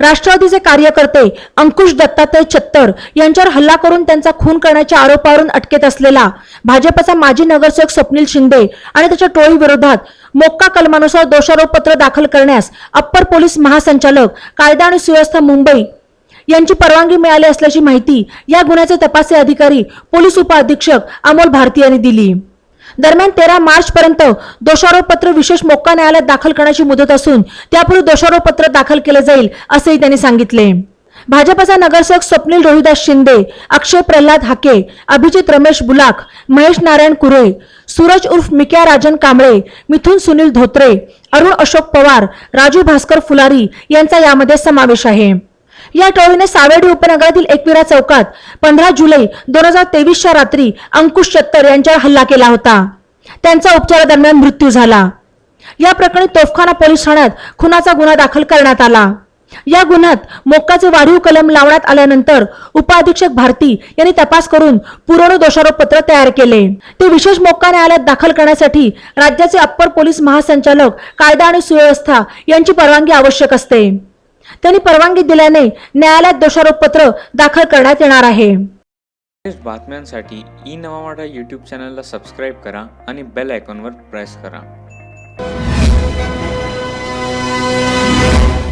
राष्ट्रवादीचे कार्यकर्ते अंकुश दत्तात्रय चत्तर यांच्यावर हल्ला करून त्यांचा खून करण्याच्या आरोपावरून अटकेत असलेला भाजपचा माजी नगरसेवक स्वप्नील शिंदे आणि त्याच्या टोळीविरोधात मोक्का कलमानुसार दोषारोपपत्र दाखल करण्यास अप्पर पोलीस महासंचालक कायदा आणि सुव्यवस्था मुंबई यांची परवानगी मिळाली असल्याची माहिती या गुन्ह्याचे तपासी अधिकारी पोलीस उपअधीक्षक अमोल भारती यांनी दिली. दरम्यान तेरा मार्च पर्यंत दोषारोपपत्र विशेष मोक्का न्यायालयात दाखल करण्याची मुदत असून त्यापूर्वी दोषारोपपत्र दाखल केले जाईल असेही त्यांनी सांगितले. भाजपचा नगरसेवक स्वप्नील रोहिदास शिंदे अक्षय प्रल्हाद हाके अभिजित रमेश बुलाक महेश नारायण कुरे सूरज उर्फ मिक्या राजन कांबळे मिथुन सुनील धोत्रे अरुण अशोक पवार राजू भास्कर फुलारी यांचा यामध्ये समावेश आहे. या टोळीने सावेडी उपनगरातील एकविरा चौकात पंधरा जुलै दोन हजार तेवीसच्या रात्री अंकुश चत्तर यांच्यावर हल्ला केला होता. त्यांचा उपचारादरम्यान मृत्यू झाला. या प्रकरणी तोफखाना पोलीस ठाण्यात खुनाचा गुन्हा दाखल करण्यात आला. या गुन्ह्यात मोक्काचे वाढीव कलम लावण्यात आल्यानंतर उपअधीक्षक भारती यांनी तपास करून पुरवणी दोषारोपपत्र तयार केले. ते विशेष मोक्का न्यायालयात दाखल करण्यासाठी राज्याचे अप्पर पोलीस महासंचालक कायदा आणि सुव्यवस्था यांची परवानगी आवश्यक असते. त्यांनी परवानगी दिल्याने न्यायालयात दोषारोप पत्र दाखल करण्यात येणार आहे. बातम्यांसाठी ई नवामाडा यूट्यूब चॅनलला सबस्क्राईब करा आणि बेल आयकॉनवर प्रेस करा.